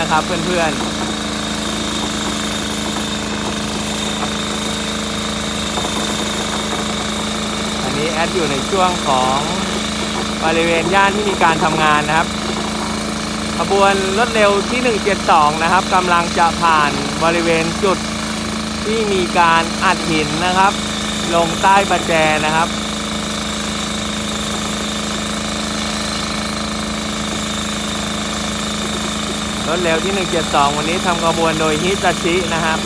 นะครับเพื่อนๆอันนี้แอดอยู่ในช่วงของบริเวณย่านที่มีการทำงานนะครับ ขบวนรถเร็วที่ 172 นะครับกำลังจะผ่านบริเวณจุดที่มีการอัดหินนะครับ ลงใต้ประแจนะครับ ถเร็วที่ 172 วันนี้ทำขบวนโดยฮิตาชินะครับ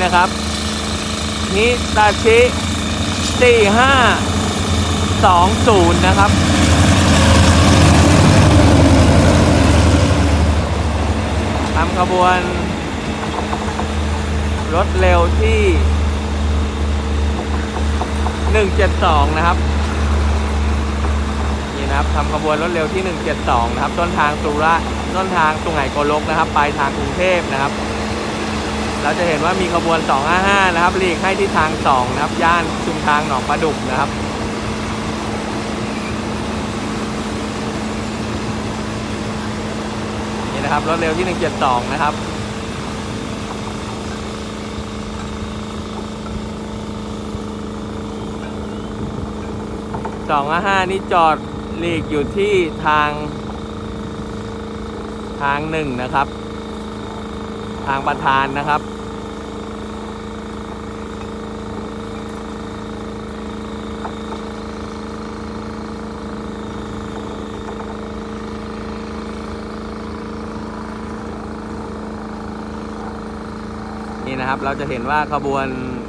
นี่นะครับฮิตาชิ4520 นะครับ ทำขบวน รถเร็วที่ 172 นะครับ นี่นะครับทำขบวนรถเร็วที่ 172 นะครับ ต้นทางสุระต้นทางสุไหงโกลกนะครับ ปลายทางกรุงเทพนะครับ เราจะเห็นว่ามีขบวน 255 นะครับหลีกให้ที่ทาง 2 นะครับ ย่านชุมทางหนองปลาดุกนะครับนี่นะครับรถเร็วที่ 172 นะครับ255นี่จอดหลีกอยู่ที่ทางทางหนึ่งนะครับางประธานนะครับ นี่นะครับเราจะเห็นว่าขบวน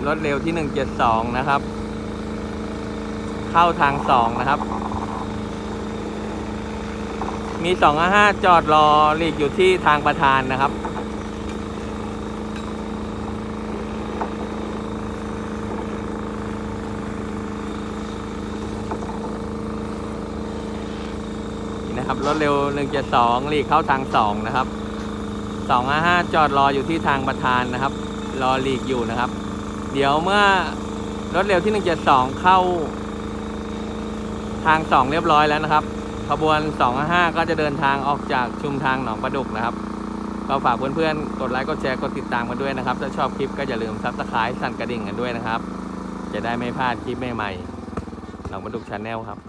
รถเร็วที่ 172 นะครับ เข้าทาง 2 นะครับ มี 255 จอดรอหลีกอยู่ที่ทางประธานนะครับ นะครับ รถเร็ว 172หลีกเข้าทาง 2 นะครับ 255 จอดรออยู่ที่ทางประธานนะครับ รอหลีกอยู่นะครับ เดี๋ยวเมื่อรถเร็วที่ 172 เข้า ทาง 2 เรียบร้อยแล้วนะครับ ขบวน 255 ก็จะเดินทางออกจากชุมทางหนองประดุกนะครับก็ฝากเพื่อนๆ กดไลค์ กดแชร์ กดติดตามกันด้วยนะครับ ถ้าชอบคลิปก็อย่าลืมซับสไครต์สั่นกระดิ่งกันด้วยนะครับ จะได้ไม่พลาดคลิปใหม่ๆหนองประดุกชาแนลครับ